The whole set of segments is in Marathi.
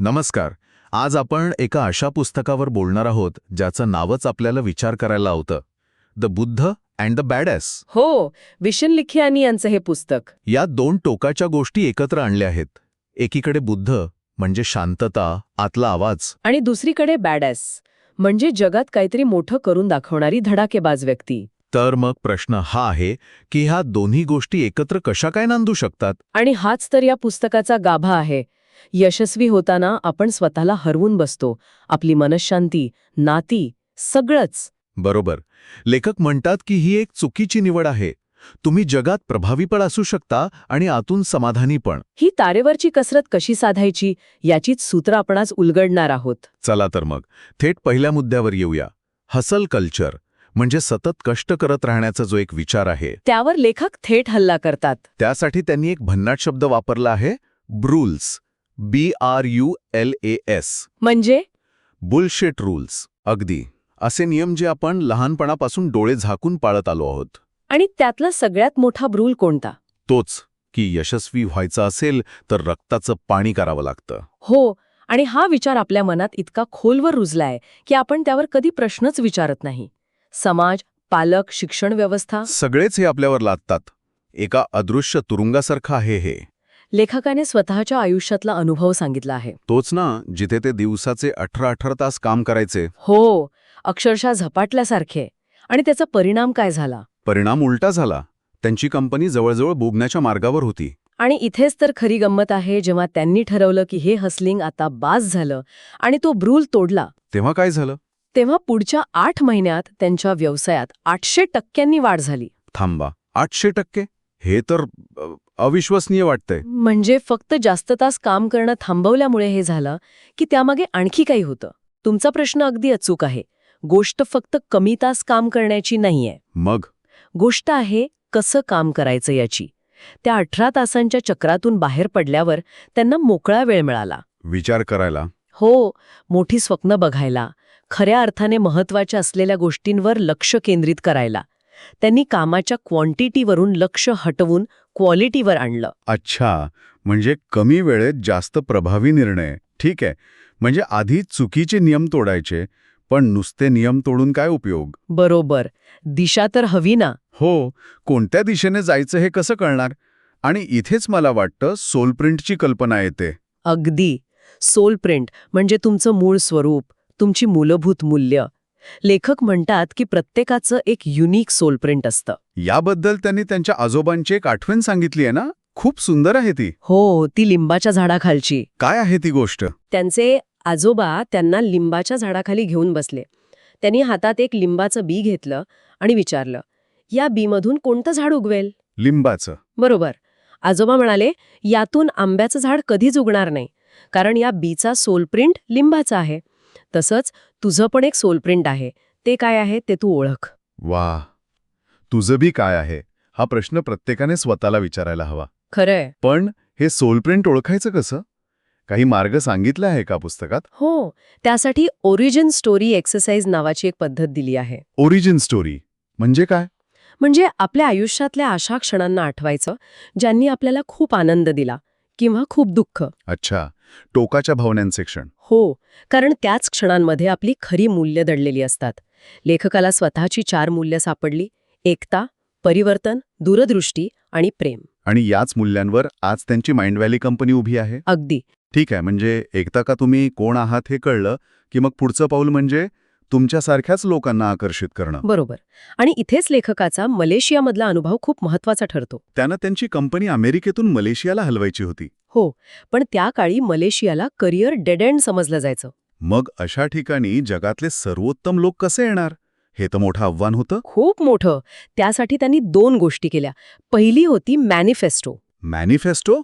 नमस्कार. आज आपण एका अशा पुस्तकावर बोलणार आहोत ज्याचं नावच आपल्याला विचार करायला लावतं. The Buddha and the badass. हो विशन लिखियानी यांचं हे पुस्तक. या दोन टोकाच्या गोष्टी एकत्र आणल्या आहेत. एकीकडे बुद्ध म्हणजे शांतता आतला आवाज. आणि दुसरीकडे बॅडॅस म्हणजे जगात काहीतरी मोठं करून दाखवणारी धडाकेबाज व्यक्ती. तर मग प्रश्न हा आहे की ह्या दोन्ही गोष्टी एकत्र कशा काय नांदू शकतात? आणि हाच तर या पुस्तकाचा गाभा आहे. यशस्वी होताना आपण स्वतःला हरवून बसतो. आपली मनशांती नाती सगळंच. बरोबर. लेखक म्हणतात की ही एक चुकीची निवड आहे. तुम्ही जगात प्रभावी पण असू शकता आणि आतून समाधानी पण. ही तारेवरची कसरत कशी साधायची याचीच सूत्र आपण आज उलगडणार आहोत. चला तर मग थेट पहिल्या मुद्द्यावर येऊया. हसल कल्चर म्हणजे सतत कष्ट करत राहण्याचा जो एक विचार आहे. त्यावर लेखक थेट हल्ला करतात. त्यासाठी त्यांनी एक भन्नाट शब्द वापरला आहे brules. B R U L S S म्हणजे? बुलशेट रूल्स अगदी. असे नियम जे आपण लहानपणापासून डोळे झाकून पाळत आलो आहोत. आणि त्यातला सगळ्यात मोठा ब्रूल कोणता? तोच की यशस्वी व्हायचं असेल तर रक्ताचं पाणी करावं लागतं. हो आणि हा विचार आपल्या मनात इतका खोलवर रुजलाय की आपण त्यावर कधी प्रश्नच विचारत नाही. समाज पालक शिक्षण व्यवस्था? सगळेच हे आपल्यावर लादतात. एका अदृश्य तुरुंगासारखं आहे हे. लेखकाने स्वतःच्या आयुष्यातला अनुभव सांगितला आहे. तोच ना जिथे ते दिवसाचे अठरा अठरा तास काम करायचे. हो अक्षरशः झपाटल्यासारखे. आणि त्याचा परिणाम काय झाला? परिणाम उलटा झाला. त्यांची कंपनी जवळजवळ बुगण्याच्या मार्गावर होती. आणि इथेच तर खरी गंमत आहे जेव्हा त्यांनी ठरवलं की हे हसलिंग आता बास झालं आणि तो ब्रूल तोडला. तेव्हा काय झालं? तेव्हा पुढच्या आठ महिन्यात त्यांच्या व्यवसायात आठशे टक्क्यांनी वाढ झाली. थांबा आठशे टक्के? हे तर अ, अविश्वसनीय वाटतंय. म्हणजे फक्त जास्त तास काम करणं थांबवल्यामुळे हे झालं की त्यामागे आणखी काही होतं? तुमचा प्रश्न अगदी अचूक आहे. गोष्ट फक्त कमी तास काम करण्याची नाहीये. मग? गोष्ट आहे कसं काम करायचं याची. त्या अठरा तासांच्या चक्रातून बाहेर पडल्यावर त्यांना मोकळा वेळ मिळाला. विचार करायला? हो मोठी स्वप्न बघायला खऱ्या अर्थाने महत्त्वाच्या असलेल्या गोष्टींवर लक्ष केंद्रित करायला. त्यांनी कामाच्या क्वांटिटीवरून लक्ष हटवून क्वालिटीवर आणलं. अच्छा म्हणजे कमी वेळेत जास्त प्रभावी निर्णय. ठीक आहे म्हणजे आधी चुकीचे नियम तोडायचे पण नुसते नियम तोडून काय उपयोग? बरोबर दिशा तर हवी ना. हो कोणत्या दिशेने जायचं हे कसं कळणार? आणि इथेच मला वाटतं सोलप्रिंटची कल्पना येते. अगदी. सोल प्रिंट म्हणजे तुमचं मूळ स्वरूप तुमची मूलभूत मूल्य. लेखक म्हणतात की प्रत्येकाचं एक युनिक सोल प्रिंट असतं. याबद्दल त्यांनी त्यांच्या आजोबांची एक आठवण सांगितली आहे ना? खूप सुंदर आहे ती. हो ती लिंबाच्या झाडाखालची. काय आहे ती गोष्ट? त्यांचे आजोबा त्यांना लिंबाच्या झाडाखाली घेऊन बसले. त्यांनी हातात एक लिंबाचं बी घेतलं आणि विचारलं या बीमधून कोणतं झाड उगवेल? लिंबाचं. बरोबर. आजोबा म्हणाले यातून आंब्याचं झाड कधीच उगणार नाही कारण या बीचा सोलप्रिंट लिंबाचा आहे. तसंच तुझं पण एक सोलप्रिंट आहे. ते काय आहे ते तू ओळख. वा. तुझं बी काय आहे? हा प्रश्न प्रत्येकाने स्वतःला विचारायला हवा. खरंय. पण हे सोलप्रिंट ओळखायचं कसं? काही मार्ग सांगितला आहे का पुस्तकात? हो. त्यासाठी ओरिजिन स्टोरी एक्सरसाइज नावाची एक पद्धत दिली आहे. ओरिजिन स्टोरी म्हणजे काय? म्हणजे आपल्या आयुष्यातल्या अशा क्षणांना आठवायचं ज्यांनी आपल्याला खूप आनंद दिला किंवा खूप दुःख. अच्छा. टोकाच्या भावनांचे क्षण. हो कारण त्याच क्षणांमध्ये आपली खरी मूल्य दडलेली असतात. लेखकाला स्वतःची चार मूल्य सापडली एकता परिवर्तन दूरदृष्टी आणि प्रेम. आणि याच मूल्यांवर आज त्यांची माइंड व्हॅली कंपनी उभी आहे? अगदी. ठीक आहे म्हणजे एकदा का तुम्ही कोण आहात हे कळलं की मग पुढचं पाऊल म्हणजे? तुमच्यासारख्याच लोकांना आकर्षित करणं. बरोबर. आणि इथेच लेखकाचा मलेशियामधला अनुभव खूप महत्त्वाचा ठरतो. त्यानं त्यांची कंपनी अमेरिकेतून मलेशियाला हलवायची होती. हो पण त्या काळी मलेशियाला करिअर डेड एंड समजलं जायचं. मग अशा ठिकाणी जगातले सर्वोत्तम लोक कसे येणार? हे तर मोठं आव्हान होतं. खूप मोठं. त्यासाठी त्यांनी दोन गोष्टी केल्या. पहिली होती मॅनिफेस्टो. मॅनिफेस्टो?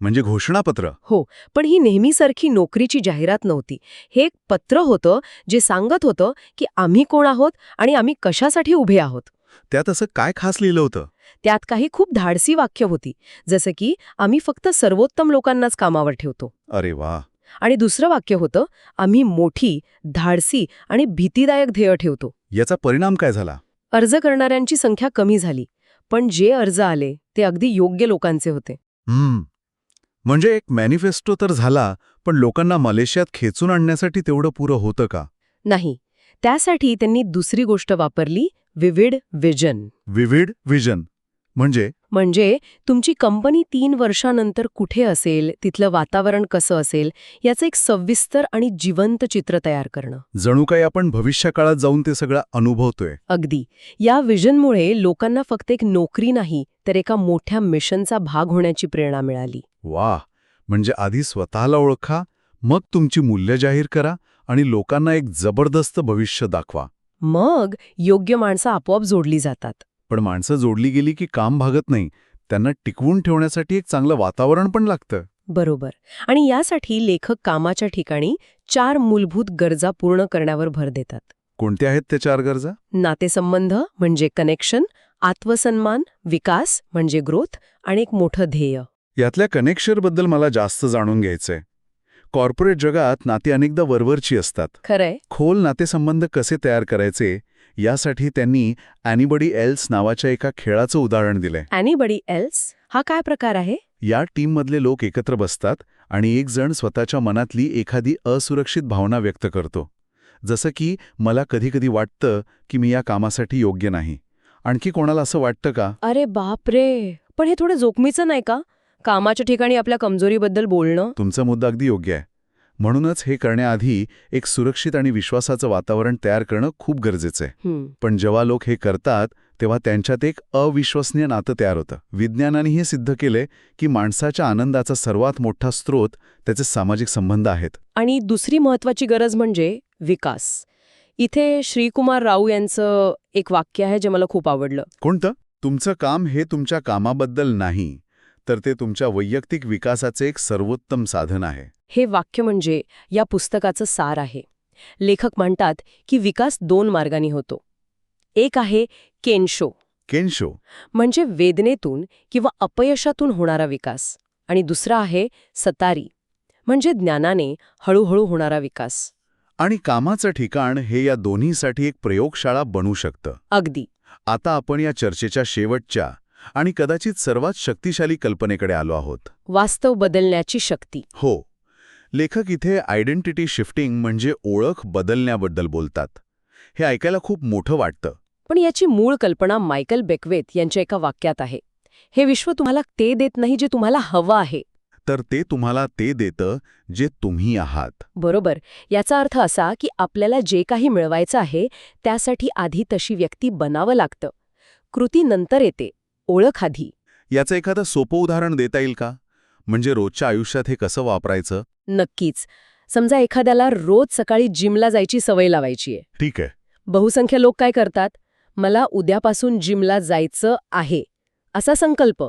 म्हणजे घोषणापत्र. हो पण ही नेहमीसारखी नोकरीची जाहिरात नव्हती. हे एक पत्र होतं जे सांगत होतं की आम्ही कोण आहोत आणि आम्ही कशासाठी उभे आहोत. त्यात असं काय खास लिहिलं होतं? त्यात काही खूप धाडसी वाक्य होती जसं की आम्ही फक्त सर्वोत्तम लोकांनाच कामावर ठेवतो. अरे वा. आणि दुसरं वाक्य होतं आम्ही मोठी धाडसी आणि भीतीदायक ध्येय ठेवतो. याचा परिणाम काय झाला? अर्ज करणाऱ्यांची संख्या कमी झाली पण जे अर्ज आले ते अगदी योग्य लोकांचे होते. हम्म. म्हणजे एक मॅनिफेस्टो तर झाला पण लोकांना मलेशियात खेचून आणण्यासाठी तेवढं पुरं होतं का? नाही. त्यासाठी त्यांनी दुसरी गोष्ट वापरली विविड विजन. Vivid vision. म्हणजे? म्हणजे तुमची कंपनी तीन वर्षानंतर कुठे असेल तिथलं वातावरण कसं असेल याचं एक सविस्तर आणि जिवंत चित्र तयार करणं. जणू काही आपण भविष्यकाळात जाऊन ते सगळं अनुभवतोय. अगदी. या विजनमुळे लोकांना फक्त एक नोकरी नाही तर एका मोठ्या मिशनचा भाग होण्याची प्रेरणा मिळाली. वा म्हणजे आधी स्वतःला ओळखा मग तुमची मूल्य जाहीर करा आणि लोकांना एक जबरदस्त भविष्य दाखवा. मग योग्य माणसं आपोआप जोडली जातात. पण माणसं जोडली गेली की काम भागत नाही. त्यांना टिकवून ठेवण्यासाठी एक चांगलं वातावरण पण लागतं. बरोबर. आणि यासाठी लेखक कामाच्या ठिकाणी चार मूलभूत गरजा पूर्ण करण्यावर भर देतात. कोणत्या आहेत त्या चार गरजा? नातेसंबंध म्हणजे कनेक्शन आत्मसन्मान विकास म्हणजे ग्रोथ आणि एक मोठं ध्येय. यातल्या कनेक्शनबद्दल मला जास्त जाणून घ्यायचंय. कॉर्पोरेट जगात नाती अनेकदा वरवरची असतात. खरंय. खोल नातेसंबंध कसे तयार करायचे यासाठी त्यांनी ॲनिबडी एल्स नावाच्या एका खेळाचं उदाहरण दिलंय. Anybody else? हा काय प्रकार आहे? या टीममधले लोक एकत्र बसतात आणि एक जण स्वतःच्या मनातली एखादी असुरक्षित भावना व्यक्त करतो. जसं की मला कधीकधी वाटतं की मी या कामासाठी योग्य नाही. आणखी कोणाला असं वाटतं का? अरे बापरे! पण हे थोडं जोखमीचं नाही का? कामाच्या ठिकाणी आपल्या कमजोरीबद्दल बोलणं? तुमचा मुद्दा अगदी योग्य आहे. म्हणूनच हे करण्याआधी एक सुरक्षित आणि विश्वासाचं वातावरण तयार करणं खूप गरजेचं आहे. पण जेव्हा लोक हे करतात तेव्हा त्यांच्यात एक अविश्वसनीय नातं तयार होतं. विज्ञानाने हे सिद्ध केलंय की माणसाच्या आनंदाचा सर्वात मोठा स्रोत त्याचे सामाजिक संबंध आहेत. आणि दुसरी महत्वाची गरज म्हणजे विकास. इथे श्रीकुमार राऊ यांचं एक वाक्य आहे जे मला खूप आवडलं. कोणतं? तुमचं काम हे तुमच्या कामाबद्दल नाही. तर ते तुमच्या वैयक्तिक विकासाचे एक सर्वोत्तम साधन आहे. हे वाक्य म्हणजे या पुस्तकाचं सार आहे. लेखक म्हणतात की विकास दोन मार्गांनी होतो. एक आहे केनशो केनशो म्हणजे वेदनेतून किंवा अपयशातून होणारा विकास. आणि दुसरा आहे सतारी. म्हणजे ज्ञानाने हळूहळू होणारा विकास. आणि कामाचं ठिकाण हे या दोन्हीसाठी एक प्रयोगशाळा बनू शकतं. अगदी. आता आपण या चर्चेच्या शेवटच्या आणि कदाचित सर्वात शक्तिशाली कल्पनेकडे आलो आहोत. वास्तव बदलण्याची शक्ती. हो. लेखक इथे आयडेंटिटी शिफ्टिंग म्हणजे ओळख बदलण्याबद्दल बोलतात. हे ऐकायला खूप मोठं वाटतं. पण याची मूळ कल्पना मायकल बेकवेत यांच्या एका वाक्यात आहे. हे विश्व तुम्हाला ते देत नाही जे तुम्हाला हवं आहे. तर ते तुम्हाला ते देतं जे तुम्ही आहात. बरोबर. याचा अर्थ असा की आपल्याला जे काही मिळवायचं आहे त्यासाठी आधी तशी व्यक्ती बनावं लागतं. कृती नंतर येते. ओळख आधी. याचं एखादं सोपं उदाहरण देता येईल का? म्हणजे रोजच्या आयुष्यात हे कसं वापरायचं? नक्कीच. समजा एखाद्याला रोज सकाळी जिमला जायची सवय लावायची आहे. ठीक आहे. बहुसंख्य लोक काय करतात? मला उद्यापासून जिमला जायचं आहे. असा संकल्प.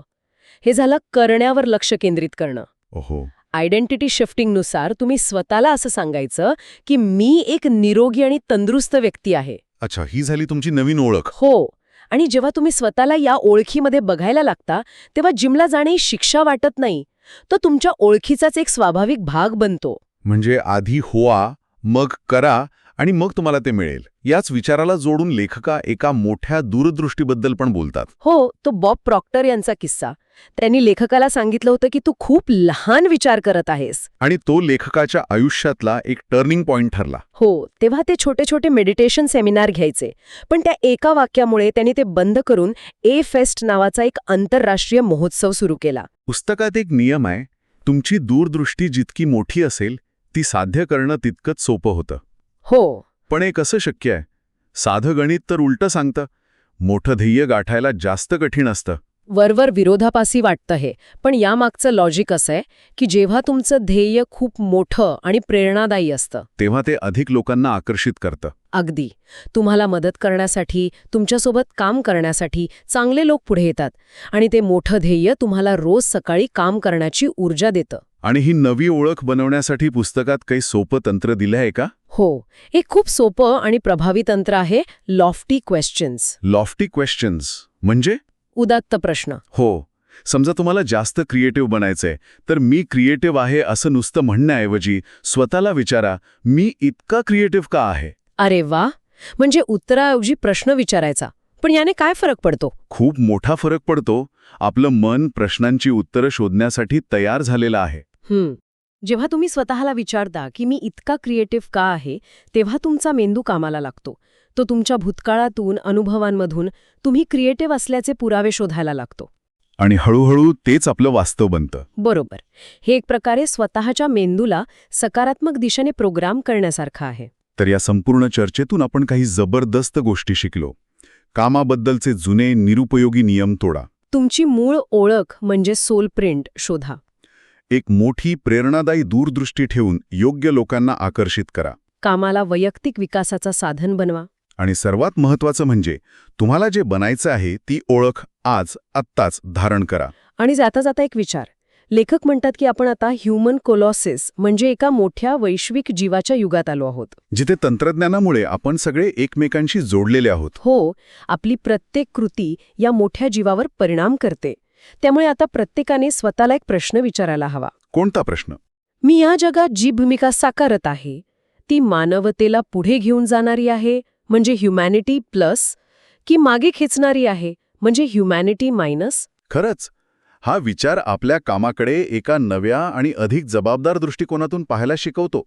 हे झालं करण्यावर लक्ष केंद्रित करणं. ओहो. आयडेंटिटी शिफ्टिंगनुसार तुम्ही स्वतःला असं सांगायचं की मी एक निरोगी आणि तंदुरुस्त व्यक्ती आहे. अच्छा ही झाली तुमची नवीन ओळख. हो. आणि जेव्हा तुम्ही स्वतःला या ओळखीमध्ये बघायला लागता तेव्हा जिमला जाणे ही शिक्षा वाटत नाही. तो तुमच्या ओळखीचाच एक स्वाभाविक भाग बनतो. म्हणजे आधी होआ मग करा आणि मग तुम्हाला ते मिळेल. याच विचाराला जोडून लेखका एका मोठ्या दूरदृष्टीबद्दल पण बोलतात. हो तो बॉब प्रॉक्टर यांचा किस्सा. त्यांनी लेखकाला सांगितलं होतं की तू खूप लहान विचार करत आहेस. आणि तो लेखकाच्या आयुष्यातला एक टर्निंग पॉइंट ठरला. हो तेव्हा ते छोटे छोटे मेडिटेशन सेमिनार घ्यायचे. पण त्या एका वाक्यामुळे त्यांनी ते बंद करून ए फेस्ट नावाचा एक आंतरराष्ट्रीय महोत्सव सुरू केला. पुस्तकात एक नियम आहे तुमची दूरदृष्टी जितकी मोठी असेल ती साध्य करणं तितकंच सोपं होतं. हो. पण हे कसं शक्य आहे? साधं गणित तर उलटं सांगतं. मोठं ध्येय गाठायला जास्त कठीण असतं. वरवर विरोधापासी वाटतं हे. पण यामागचं लॉजिक असं आहे की जेव्हा तुमचं ध्येय खूप मोठं आणि प्रेरणादायी असतं. तेव्हा ते अधिक लोकांना आकर्षित करतं. अगदी. तुम्हाला मदत करण्यासाठी तुमच्यासोबत काम करण्यासाठी चांगले लोक पुढे येतात आणि ते मोठं ध्येय तुम्हाला रोज सकाळी काम करण्याची ऊर्जा देतं. आणि ही नवी ओळख बनवण्यासाठी पुस्तकात काही सोपं तंत्र दिलं आहे का? हो. एक खूप सोपं आणि प्रभावी तंत्र आहे लॉफ्टी क्वेश्चन्स लॉफ्टी क्वेश्चन्स म्हणजे? उदात्त प्रश्न. हो. समजा तुम्हाला जास्त क्रिएटिव्ह बनायचंय तर मी क्रिएटिव्ह आहे असं नुसतं म्हणण्याऐवजी स्वतःला विचारा मी इतका क्रिएटिव्ह का आहे? अरे वा. म्हणजे उत्तराऐवजी प्रश्न विचारायचा. पण याने काय फरक पडतो? खूप मोठा फरक पडतो. आपलं मन प्रश्नांची उत्तरं शोधण्यासाठी तयार झालेलं आहे. हं. जेव्हा तुम्ही स्वतःला विचारता की मी इतका क्रिएटिव्ह का आहे तेव्हा तुमचा मेंदू कामाला लागतो. तो तुमच्या भूतकाळातून अनुभवांमधून तुम्ही क्रिएटिव्ह असल्याचे पुरावे शोधायला लागतो. आणि हळूहळू तेच आपलं वास्तव बनतं. बरोबर. हे एक प्रकारे स्वतःच्या मेंदूला सकारात्मक दिशेने प्रोग्राम करण्यासारखं आहे. तर या संपूर्ण चर्चेतून आपण काही जबरदस्त गोष्टी शिकलो. कामाबद्दलचे जुने निरुपयोगी नियम तोडा. तुमची मूळ ओळख म्हणजे सोल प्रिंट शोधा. एक मोठी प्रेरणादायी दूरदृष्टी ठेवून योग्य लोकांना आकर्षित करा. कामाला वैयक्तिक विकासाचा साधन बनवा. आणि सर्वात महत्वाचं म्हणजे तुम्हाला जे बनायचं आहे ती ओळख आज आत्ताच धारण करा. आणि जाता जाता एक विचार. लेखक म्हणतात की आपण आता ह्युमन कोलॉसिस म्हणजे एका मोठ्या वैश्विक जीवाच्या युगात आलो आहोत. जिथे तंत्रज्ञानामुळे आपण सगळे एकमेकांशी जोडलेले आहोत. हो आपली प्रत्येक कृती या मोठ्या जीवावर परिणाम करते. त्यामुळे आता प्रत्येकाने स्वतःला एक प्रश्न विचारायला हवा. कोणता प्रश्न? मी या जगात जी भूमिका साकारत आहे ती मानवतेला पुढे घेऊन जाणारी आहे म्हणजे ह्युमॅनिटी प्लस की मागे खेचणारी आहे म्हणजे ह्युमॅनिटी मायनस खरंच. हा विचार आपल्या कामाकडे एका नव्या आणि अधिक जबाबदार दृष्टिकोनातून पाहायला शिकवतो.